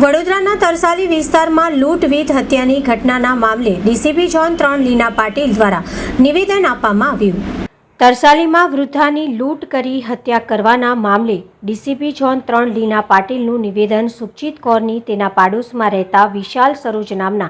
વડોદરાના તરસાલી વિસ્તારમાં લૂંટવીટ હત્યાની ઘટનાના મામલે ડીસીપી ઝોન ત્રણ લીના પાટીલ દ્વારા નિવેદન આપવામાં આવ્યું. તરસાલીમાં વૃદ્ધાની લૂંટ કરી હત્યા કરવાના મામલે ડીસીપી ઝોન ત્રણ લીના પાટીલનું નિવેદન સુખજીત કૌરની તેના પાડોશમાં રહેતા વિશાલ સરોજ નામના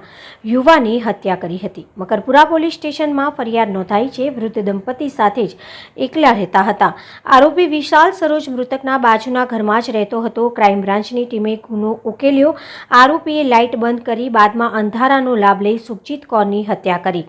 યુવાની હત્યા કરી હતી. મકરપુરા પોલીસ સ્ટેશનમાં ફરિયાદ નોંધાઈ છે, વૃદ્ધ દંપતી સાથે જ એકલા રહેતા હતા. આરોપી વિશાલ સરોજ મૃતકના બાજુના ઘરમાં જ રહેતો હતો. ક્રાઇમ બ્રાન્ચની ટીમે ગુનો ઉકેલ્યો. આરોપીએ લાઇટ બંધ કરી બાદમાં અંધારાનો લાભ લઈ સુખજીત કૌરની હત્યા કરી.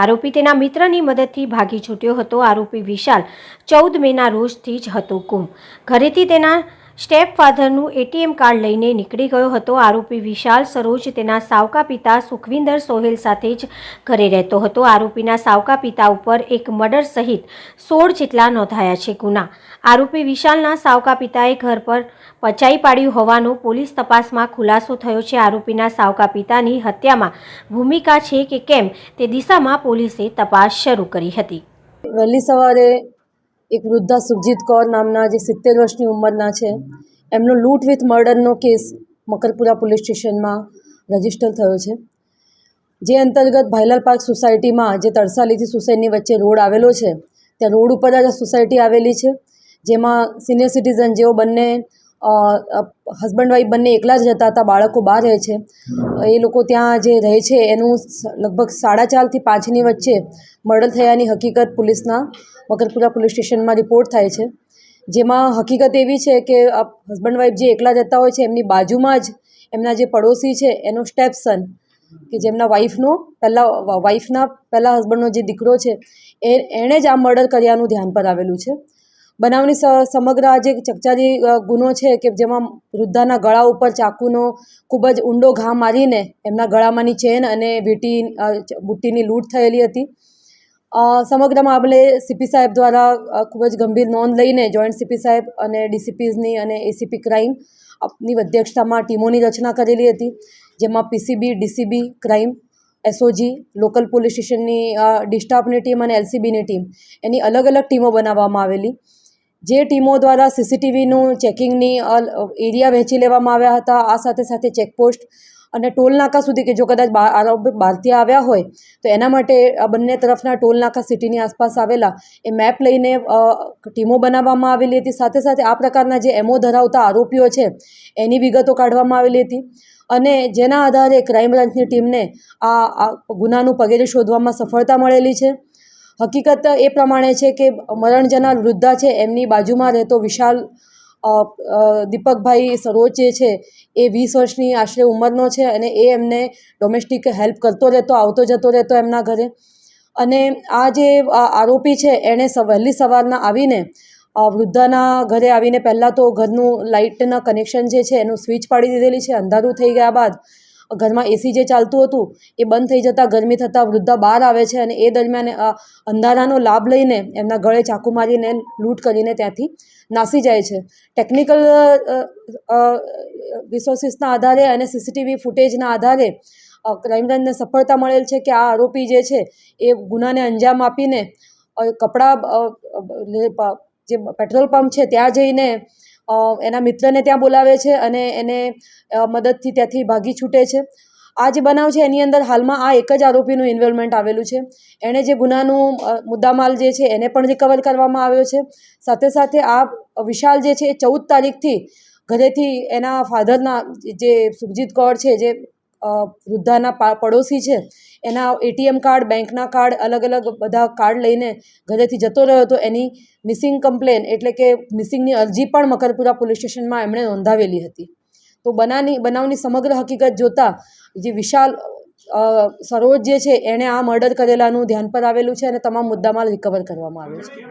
આરોપી તેના મિત્રની મદદથી ભાગી છૂટ્યો હતો. આરોપી વિશાલ ચૌદ મેના રોજથી જ હતો ગુમ. ઘરેથી તેના સ્ટેપ ફાધરનું એટીએમ કાર્ડ લઈને નીકળી ગયો હતો. આરોપી વિશાલ સરોજ તેના સાવકા પિતા સુખવિંદર સોહેલ સાથે જ ઘરે રહેતો હતો. આરોપીના સાવકા પિતા ઉપર એક મર્ડર સહિત સોળ જેટલા નોંધાયા છે ગુના. આરોપી વિશાલના સાવકા પિતાએ ઘર પર પચાઈ પાડ્યું હોવાનો પોલીસ તપાસમાં ખુલાસો થયો છે. આરોપીના સાવકા પિતાની હત્યામાં ભૂમિકા છે કે કેમ તે દિશામાં પોલીસે તપાસ શરૂ કરી હતી. વહેલી સવારે એક વૃદ્ધા સુરજીત કૌર નામના જે સિત્તેર વર્ષની ઉંમરના છે, એમનો લૂંટ વિથ મર્ડરનો કેસ મકરપુરા પોલીસ સ્ટેશનમાં રજિસ્ટર થયો છે. જે અંતર્ગત ભાઈલાલ પાર્ક સોસાયટીમાં જે તરસાલીથી સુસાઇડની વચ્ચે રોડ આવેલો છે, ત્યાં રોડ ઉપર જ આ સોસાયટી આવેલી છે, જેમાં સિનિયર સિટીઝન જેઓ બંને હસબન્ડ વાઈફ બંને એકલા જ રહેતા હતા બાળકો બહાર રહે છે. એ લોકો ત્યાં જે રહે છે એનું લગભગ સાડા ચારથી પાંચની વચ્ચે મર્ડર થયાની હકીકત પોલીસના મકરપુરા પોલીસ સ્ટેશનમાં રિપોર્ટ થાય છે. જેમાં હકીકત એવી છે કે હસબન્ડ વાઈફ જે એકલા રહેતા હોય છે એમની બાજુમાં જ એમના જે પડોશી છે એનો સ્ટેપ સન કે જેમના વાઈફનો પહેલાં વાઈફના પહેલાં હસબન્ડનો જે દીકરો છે એ એણે જ આ મર્ડર કર્યાનું ધ્યાન પર આવેલું છે. બનાવની સમગ્ર આ જે ચકચારી ગુનો છે કે જેમાં વૃદ્ધાના ગળા ઉપર ચાકુનો ખૂબ જ ઊંડો ઘા મારીને એમના ગળામાંની ચેન અને વીંટી બુટ્ટીની લૂંટ થયેલી હતી. સમગ્ર મામલે સીપી સાહેબ દ્વારા ખૂબ જ ગંભીર નોંધ લઈને જોઈન્ટ સીપી સાહેબ અને ડીસીપીઝની અને એસીપી ક્રાઇમની અધ્યક્ષતામાં ટીમોની રચના કરેલી હતી, જેમાં PCB, DCB crime SOG, local police સ્ટેશનની ડિસ્ટાફની ટીમ અને એલસીબીની ટીમ એની અલગ અલગ ટીમો બનાવવામાં આવેલી. જે ટીમો દ્વારા સીસીટીવીનું ચેકિંગની એરિયા વહેંચી લેવામાં આવ્યા હતા, આ સાથે સાથે ચેકપોસ્ટ અને ટોલ નાકા સુધી કે જો કદાચ આરોપી બહારથી આવ્યા હોય, તો એના માટે આ બંને તરફના ટોલ નાકા સિટીની આસપાસ આવેલા એ મેપ લઈને ટીમો બનાવવામાં આવેલી હતી. સાથે સાથે આ પ્રકારના જે એમઓ ધરાવતા આરોપીઓ છે, એની વિગતો કાઢવામાં આવેલી હતી અને જેના આધારે ક્રાઇમ બ્રાન્ચની ટીમને આ ગુનાનું પગેરે શોધવામાં સફળતા મળેલી છે. હકીકત એ પ્રમાણે છે કે મરણ જનાર વૃદ્ધા છે, એમની બાજુમાં રહેતો વિશાલ દીપકભાઈ સરોજ જે છે, એ વીસ વર્ષની આશરે ઉંમરનો છે અને એ એમને ડોમેસ્ટિક હેલ્પ કરતો રહેતો, આવતો જતો રહેતો એમના ઘરે. અને આ જે આરોપી છે, એણે વહેલી સવારના આવીને વૃદ્ધાના ઘરે આવીને પહેલાં તો ઘરનું લાઇટના કનેક્શન જે છે, એનું સ્વિચ પાડી દીધેલી છે, અંધારું થઈ ગયા બાદ ઘરમાં એસી જે ચાલતું હતું એ બંધ થઈ જતાં ગરમી થતાં વૃદ્ધા બહાર આવે છે અને એ દરમિયાન અંધારાનો લાભ લઈને એમના ગળે ચાકુ મારીને લૂંટ કરીને ત્યાંથી નાસી જાય છે. ટેકનિકલ રિસોર્સિસના આધારે અને સીસીટીવી ફૂટેજના આધારે અ, ક્રાઇમ બ્રાન્ચને સફળતા મળેલ છે કે આ આરોપી જે છે એ ગુનાને અંજામ આપીને કપડાં જે પેટ્રોલ પંપ છે ત્યાં જઈને એના મિત્રને ત્યાં બોલાવે છે અને એને મદદથી ત્યાંથી ભાગી છૂટે છે. આ જે બનાવ છે એની અંદર હાલમાં આ એક જ આરોપીનું ઇન્વોલ્વમેન્ટ આવેલું છે. એણે જે ગુનાનું મુદ્દામાલ જે છે એને પણ રિકવર કરવામાં આવ્યો છે. સાથે સાથે આ વિશાલ જે છે એ ચૌદ તારીખથી ઘરેથી એના ફાધરના જે સુખજીત કૌર છે, જે વૃદ્ધાના પડોશી છે, એના એટીએમ કાર્ડ, બેંકના કાર્ડ અલગ અલગ બધા કાર્ડ લઈને ઘરેથી જતો રહ્યો હતો. એની મિસિંગ કમ્પ્લેન એટલે કે મિસિંગની અરજી પણ મકરપુરા પોલીસ સ્ટેશનમાં એમણે નોંધાવેલી હતી. તો બનાની, બનાવની સમગ્ર હકીકત જોતાં જે વિશાલ સરોજ જે છે, એણે આ મર્ડર કરેલાનું ધ્યાન પર આવેલું છે અને તમામ મુદ્દામાલ રિકવર કરવામાં આવ્યો છે.